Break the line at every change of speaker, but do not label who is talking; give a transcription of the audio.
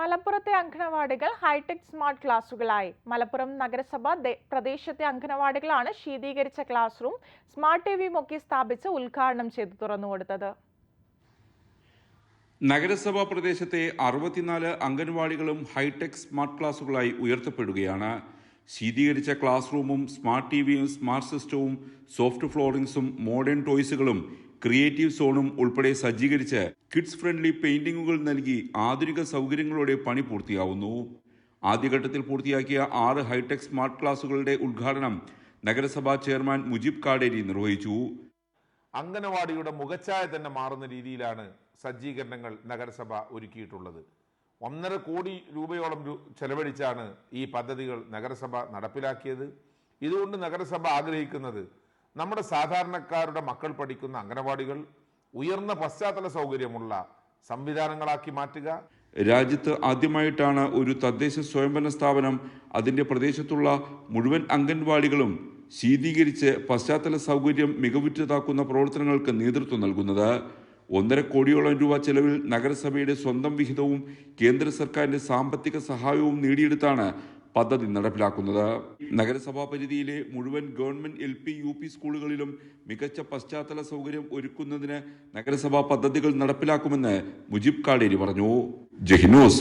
മലപ്പുറത്തെ അംഗനവാടികൾ hi tech smart ക്ലാസുകളായി. മലപ്പുറം നഗരസഭ പ്രദേശത്തെ അംഗനവാടികളാണ് ശീതീകരിച്ച ക്ലാസ് റൂം സ്മാർട്ട് ടി വിയും ഒക്കെ സ്ഥാപിച്ച് ഉദ്ഘാടനം ചെയ്തു തുറന്നുകൊടുത്തത്
നഗരസഭാ പ്രദേശത്തെ അറുപത്തിനാല് അംഗൻവാടികളും ഹൈടെക് സ്മാർട്ട് ക്ലാസുകളായി ഉയർത്തപ്പെടുകയാണ്. ശീതീകരിച്ച ക്ലാസ് റൂമും സ്മാർട്ട് ടി വിയും സ്മാർട്ട് സിസ്റ്റവും സോഫ്റ്റ് ഫ്ലോറിംഗ്സും മോഡേൺ ടോയ്സുകളും ക്രിയേറ്റീവ് സോണും ഉൾപ്പെടെ സജ്ജീകരിച്ച് കിഡ്സ് ഫ്രണ്ട്ലി പെയിന്റിങ്ങുകൾ നൽകി ആധുനിക സൗകര്യങ്ങളോടെ പണി പൂർത്തിയാവുന്നു. ആദ്യഘട്ടത്തിൽ പൂർത്തിയാക്കിയ ആറ് ഹൈടെക് സ്മാർട്ട് ക്ലാസുകളുടെ ഉദ്ഘാടനം നഗരസഭാ ചെയർമാൻ മുജീബ് കാടേരി നിർവഹിച്ചു.
അംഗനവാടിയുടെ മുഖച്ഛായ തന്നെ മാറുന്ന രീതിയിലാണ് സജ്ജീകരണങ്ങൾ നഗരസഭ ഒരുക്കിയിട്ടുള്ളത്. ഒന്നര കോടി രൂപയോളം ചെലവഴിച്ചാണ് ഈ പദ്ധതികൾ നഗരസഭ നടപ്പിലാക്കിയത്. ഇതുകൊണ്ട് നഗരസഭ ആഗ്രഹിക്കുന്നത് നമ്മുടെ സാധാരണക്കാരുടെ മക്കൾ പഠിക്കുന്ന അംഗനവാടികൾ ഉയർന്ന പശ്ചാത്തല സൗകര്യമുള്ള സംവിധാനങ്ങളാക്കി മാറ്റുക.
രാജ്യത്ത് ആദ്യമായിട്ടാണ് ഒരു തദ്ദേശ സ്വയംഭരണ സ്ഥാപനം അതിന്റെ പ്രദേശത്തുള്ള മുഴുവൻ അംഗൻവാടികളും ശീതീകരിച്ച് പശ്ചാത്തല സൗകര്യം മികവുറ്റതാക്കുന്ന പ്രവർത്തനങ്ങൾക്ക് നേതൃത്വം നൽകുന്നത്. ഒന്നര കോടിയോളം രൂപ ചെലവിൽ നഗരസഭയുടെ സ്വന്തം വിഹിതവും കേന്ദ്ര സർക്കാരിന്റെ സാമ്പത്തിക സഹായവും നേടിയെടുത്താണ് പദ്ധതി നടപ്പിലാക്കുന്നത്. നഗരസഭാ പരിധിയിലെ മുഴുവൻ government L P U P സ്കൂളുകളിലും മികച്ച പശ്ചാത്തല സൗകര്യം ഒരുക്കുന്നതിന് നഗരസഭാ പദ്ധതികൾ നടപ്പിലാക്കുമെന്ന് മുജിബ് കാടേരി പറഞ്ഞു. ജഹിനോസ്